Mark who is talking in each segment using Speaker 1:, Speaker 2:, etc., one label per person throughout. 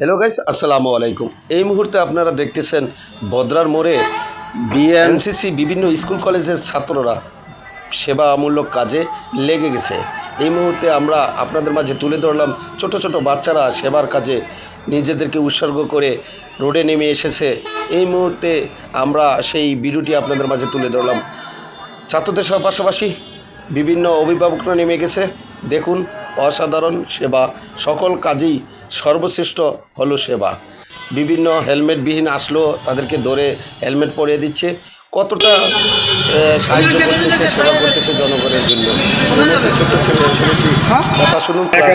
Speaker 1: Hello guys আসসালামু আলাইকুম এই মুহূর্তে আপনারা দেখতেছেন বদরার মোড়ে বিএনসিসি বিভিন্ন স্কুল কলেজের ছাত্ররা সেবামূলক কাজে লেগে গেছে। এই মুহূর্তে আমরা আপনাদের মাঝে তুলে ধরলাম ছোট ছোট বাচ্চারা সেবার কাজে নিজেদেরকে উৎসর্গ করে রোডে নেমে এসেছে। এই মুহূর্তে আমরা সেই ভিডিওটি আপনাদের মাঝে তুলে ধরলাম। ছাত্রদের সহ পাশাপাশি বিভিন্ন অভিভাবকরা নেমে গেছে। দেখুন অসাধারণ সেবা। সকল কাজেই সর্বশ্রেষ্ঠ হলো সেবা। বিভিন্ন হেলমেটবিহীন আসলো তাদেরকে ধরে হেলমেট পরিয়ে দিচ্ছে। কতটা সাহায্য করতেছে সেবা করতেছে জনগণের জন্য। ছেলেটি কথা শুনুন
Speaker 2: হ্যাঁ,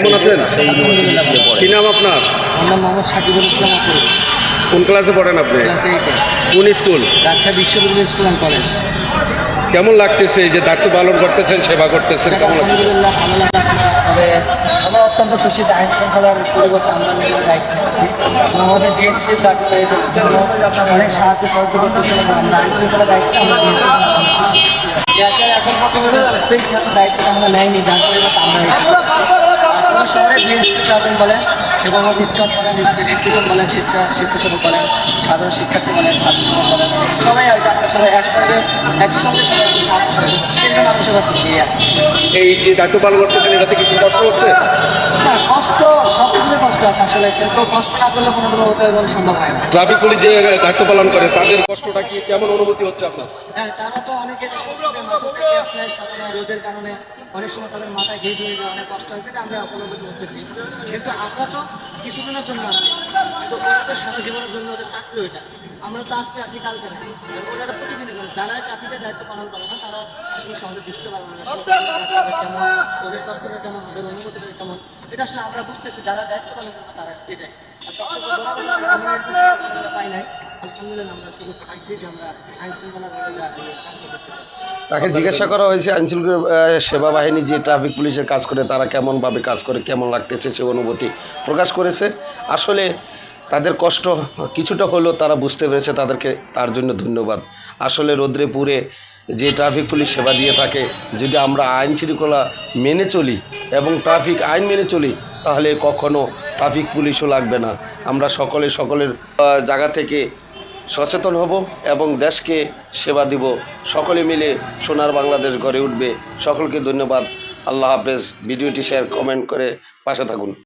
Speaker 2: কি নাম আপনার?
Speaker 3: আমার সাকিবুল ইসলাম
Speaker 2: কোন ক্লাসে পড়েন আপনি? কোন স্কুল?
Speaker 3: রাজশাহী বিশ্ববিদ্যালয় স্কুল অ্যান্ড কলেজ।
Speaker 2: কেমন লাগতেছে এই যে দায়িত্ব পালন করতেছেন সেবা করতেছেন কেমন লাগতেছে?
Speaker 3: আমরা অত্যন্ত খুশি যে আইন শৃঙ্খলার পরিবর্তে আমরা নিজেরা দায়িত্ব নিচ্ছি। আমাদের ডিএনসি জন্য অনেক সাহায্য সহযোগ করতেছে আমরা আইন শৃঙ্খলার দায়িত্ব আমরা নিয়েছি। এখন পর্যন্ত যত আমরা নেয়নি যার পরিবর্তে আমরা শহরে ট্রাভেল বলেন এবং ডিসকাউন্ট বলেন এডুকেশন বলেন শিক্ষা স্বেচ্ছাসেবক বলেন সাধারণ শিক্ষার্থী বলেন ছাত্র সমাজ বলেন সবাই আর সবাই একসঙ্গে একই সঙ্গে সবাই সাহায্য কিন্তু মানুষের খুশি এই
Speaker 2: যে দায়িত্ব পালন করতেছেন এটাতে কি কষ্ট হচ্ছে?
Speaker 3: না কষ্ট সব কিছুতে কষ্ট আছে আসলে। কিন্তু কষ্ট না করলে কোনো কোনো ওটা এগোনো সম্ভব হয় না।
Speaker 2: ট্রাফিক পুলিশ যে দায়িত্ব পালন করে তাদের কষ্টটা কি কেমন অনুভূতি হচ্ছে আপনার?
Speaker 3: হ্যাঁ তারা তো অনেকে আপনার রোদের কারণে অনেক সময় তাদের মাথায় ঘেজ হয়ে যায় অনেক কষ্ট হয়ে আমরা উপলব্ধি করতেছি। কিন্তু আমরা তো কিছুদিনের জন্য আসি কিন্তু ওরা তো সারা জীবনের জন্য ওদের চাকরি ওইটা। আমরা তো আজকে আসি কালকে না। ওনারা প্রতিদিনই করে, যারা ট্রাফিকের দায়িত্ব পালন করে না তারা আসলে সহজে বুঝতে পারবে না কেমন, ওদের কষ্টটা কেমন, ওদের অনুভূতিটা কেমন। এটা আসলে আমরা বুঝতেছি, যারা দায়িত্ব পালন করে তারা এটাই। পাই নাই।
Speaker 1: তাকে জিজ্ঞাসা করা হয়েছে আইনশৃঙ্খলা সেবা বাহিনী যে ট্রাফিক পুলিশের কাজ করে, তারা কেমনভাবে কাজ করে, কেমন লাগতেছে সে অনুভূতি প্রকাশ করেছে। আসলে তাদের কষ্ট কিছুটা হলেও তারা বুঝতে পেরেছে, তাদেরকে তার জন্য ধন্যবাদ। আসলে রৌদ্রে পুরে যে ট্রাফিক পুলিশ সেবা দিয়ে থাকে, যদি আমরা আইন শৃঙ্খলা মেনে চলি এবং ট্রাফিক আইন মেনে চলি, তাহলে কখনো ট্রাফিক পুলিশও লাগবে না। আমরা সকলে সকলের জায়গা থেকে সচেতন হব এবং দেশকে সেবা দিব। সকলে মিলে সোনার বাংলাদেশ গড়ে উঠবে। সকলকে ধন্যবাদ। আল্লাহ হাফেজ। ভিডিওটি শেয়ার, কমেন্ট করে পাশে থাকুন।